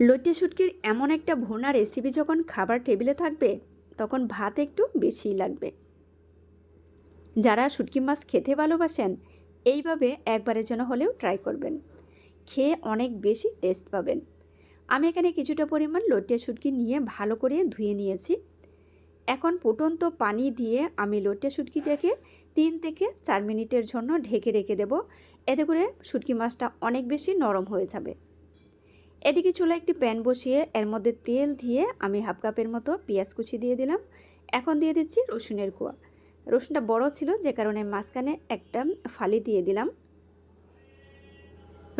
লটে শুটকির এমন একটা ভুনা রেসিপি যখন খাবার টেবিলে থাকবে, তখন ভাত একটু বেশিই লাগবে। যারা শুটকি মাছ খেতে ভালোবাসেন, এইভাবে একবারের জন্য হলেও ট্রাই করবেন। খেয়ে অনেক বেশি টেস্ট পাবেন। আমি এখানে কিছুটা পরিমাণ লটিয়া শুটকি নিয়ে ভালো করে ধুয়ে নিয়েছি। এখন ফুটন্ত পানি দিয়ে আমি লটিয়া শুটকিটাকে তিন থেকে চার মিনিটের জন্য ঢেকে রেখে দেব। এতে করে শুটকি মাছটা অনেক বেশি নরম হয়ে যাবে। এদিকে চুলা একটি প্যান বসিয়ে এর মধ্যে তেল দিয়ে আমি হাফ কাপের মতো পেঁয়াজ কুচি দিয়ে দিলাম। এখন দিয়ে দিচ্ছি রসুনের কুয়া রসুনটা বড় ছিল, যে কারণে মাঝখানে একটা ফালি দিয়ে দিলাম।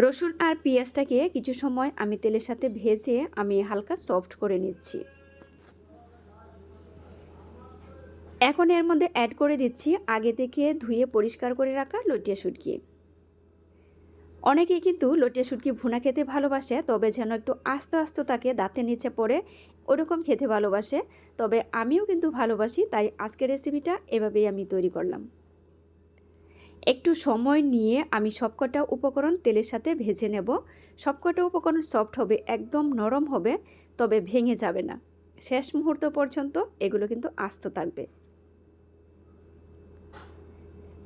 রসুন আর পেঁয়াজটাকে কিছু সময় আমি তেলের সাথে ভেজে আমি হালকা সফট করে নিচ্ছি। এখন এর মধ্যে অ্যাড করে দিচ্ছি আগে থেকে ধুয়ে পরিষ্কার করে রাখা লটিয়া শুটকি। অনেকেই কিন্তু লটিয়া শুটকি ভুনা খেতে ভালোবাসে, তবে যেন একটু আস্তে আস্তে তাকে দাঁতের নিচে পড়ে ওরকম খেতে ভালোবাসে। তবে আমিও কিন্তু ভালোবাসি, তাই আজকের রেসিপিটা এভাবেই আমি তৈরি করলাম। একটু সময় নিয়ে আমি সবকটা উপকরণ তেলের সাথে ভেজে নেব। সবকটা উপকরণ সফট হবে, একদম নরম হবে, তবে ভেঙে যাবে না। শেষ মুহূর্ত পর্যন্ত এগুলো কিন্তু আস্ত থাকবে।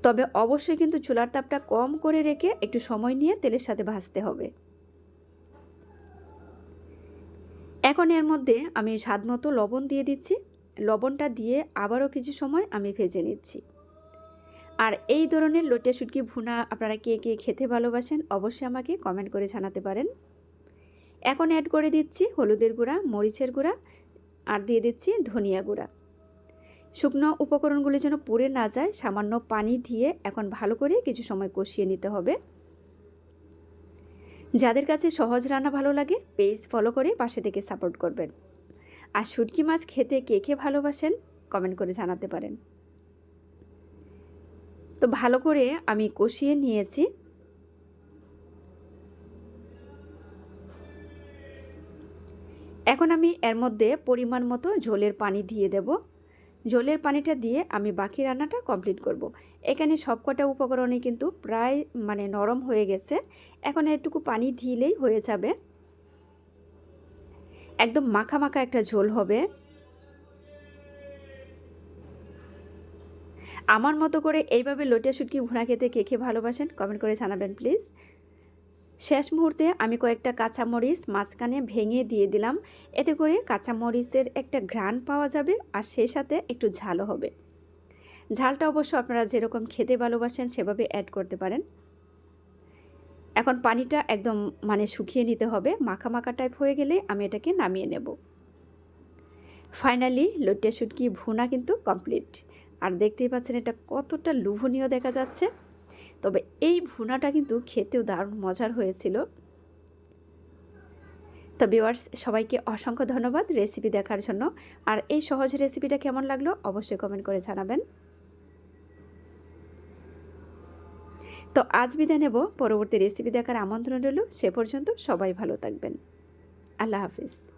তবে অবশ্যই কিন্তু চুলার তাপটা কম করে রেখে একটু সময় নিয়ে তেলের সাথে ভাজতে হবে। এখন এর মধ্যে আমি স্বাদ মতো লবণ দিয়ে দিচ্ছি। লবণটা দিয়ে আবারও কিছু সময় আমি ভেজে নিচ্ছি। আর এই ধরনের লোটে শুটকি ভুনা আপনারা কে কে খেতে ভালোবাসেন অবশ্যই আমাকে কমেন্ট করে জানাতে পারেন। এখন অ্যাড করে দিচ্ছি হলুদের গুঁড়া, মরিচের গুঁড়া, আর দিয়ে দিচ্ছি ধনিয়া গুঁড়া। শুকনো উপকরণগুলি যেন পুড়ে না যায়, সামান্য পানি দিয়ে এখন ভালো করে কিছু সময় কষিয়ে নিতে হবে। যাদের কাছে সহজ রান্না ভালো লাগে, পেজ ফলো করে পাশে থেকে সাপোর্ট করবেন। আর শুটকি মাছ খেতে কে কে ভালোবাসেন, কমেন্ট করে জানাতে পারেন। তো ভালো করে আমি কষিয়ে নিয়েছি। এখন আমি এর মধ্যে পরিমাণ মতো ঝোলের পানি দিয়ে দেব। ঝোলের পানিটা দিয়ে আমি বাকি রান্নাটা কমপ্লিট করব। এখানে সবকটা উপকরণই কিন্তু প্রায় মানে নরম হয়ে গেছে। এখন একটুকু পানি দিলেই হয়ে যাবে। একদম মাখা মাখা একটা ঝোল হবে। আমার মতো করে এইভাবে লোটিয়া শুটকি ভুনা খেতে কে কে ভালোবাসেন কমেন্ট করে জানাবেন প্লিজ শেষ মুহূর্তে আমি কয়েকটা কাঁচামরিচ মাঝখানে ভেঙে দিয়ে দিলাম। এতে করে কাঁচামরিচের একটা ঘ্রাণ পাওয়া যাবে আর সেই সাথে একটু ঝালও হবে। ঝালটা অবশ্য আপনারা যেরকম খেতে ভালোবাসেন সেভাবে অ্যাড করতে পারেন। এখন পানিটা একদম মানে শুকিয়ে নিতে হবে। মাখা মাখা টাইপ হয়ে গেলে আমি এটাকে নামিয়ে নেব। ফাইনালি লটিয়া শুটকি ভুনা কিন্তু কমপ্লিট আর দেখতেই পাচ্ছেন এটা কতটা লোভনীয় দেখা যাচ্ছে। তবে এই ভুনাটা কিন্তু খেতেও দারুণ মজার হয়েছিল। তো ভিওয়ার্স সবাইকে অসংখ্য ধন্যবাদ রেসিপি দেখার জন্য। আর এই সহজ রেসিপিটা কেমন লাগল অবশ্যই কমেন্ট করে জানাবেন। তো আজ বিদায় নেব। পরবর্তী রেসিপি দেখার আমন্ত্রণ রইল। সে পর্যন্ত সবাই ভালো থাকবেন। আল্লাহ হাফিজ।